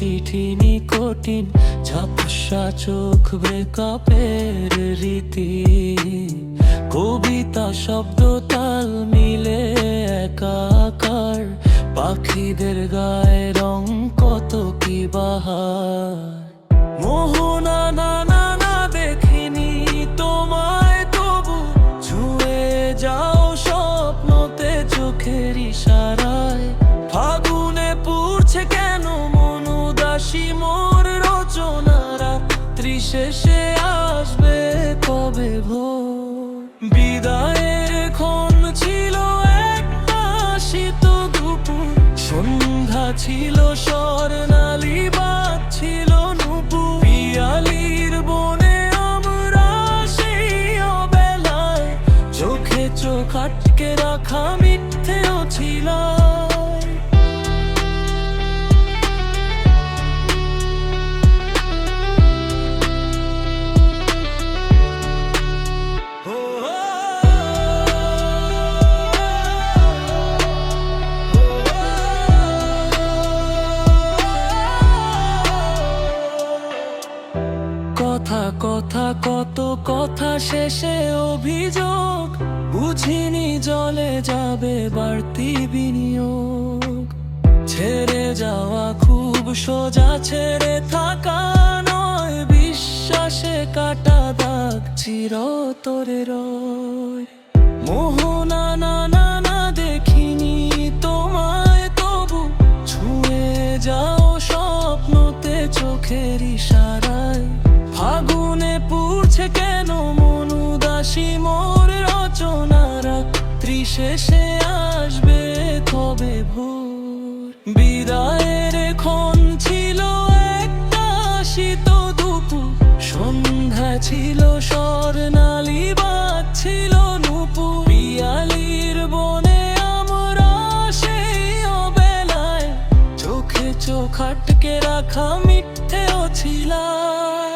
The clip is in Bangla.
রুটিন ঝাপসা চোখ ব্রেকআপের রীতি। কবিতা শব্দ তাল মিলে একাকার পাখিদের গায়ে রং কত কি বাহার। মোহনা না না না দেখিনি তোমায়, তবু ছুঁয়ে যাও স্বপ্নতে চোখের ত্রিশেষে আসবে কবে ভোর? বিদায়ের ক্ষণ ছিল একটা শীত দুপুর সন্ধ্যা ছিল, স্বর্ণালী বাদ ছিল বনে আমরা সেই অবেলায় চোখে চোখ আটকে রাখা মিথ্যেও ছিল কথা কথা, কত কথা শেষে অভিযোগ। বুঝিনি জলে যাবে বাড়তি বিনিয়োগ। ছেড়ে যাওয়া খুব সোজা, ছেড়ে থাকা নয়। বিশ্বাসে কাটা দাগ চিরতরে রয়। মোহনা না না না দেখিনি তোমায়, তবু ছুঁয়ে যাও স্বপ্নতে চোখের ইশারা আছে কেন? মন উদাসী মোর রচনারা ত্রিশেষে আসবে তবে ভোর। বিদায়ের ক্ষণ ছিল একটা শীত দুপুর সন্ধ্যা ছিল, স্বর্ণালী বাজছিল নুপুর পিয়ালির বনে আমরা সেই অবেলায় চোখে চোখ আটকে রাখা মিথ্যেও ছিলাম।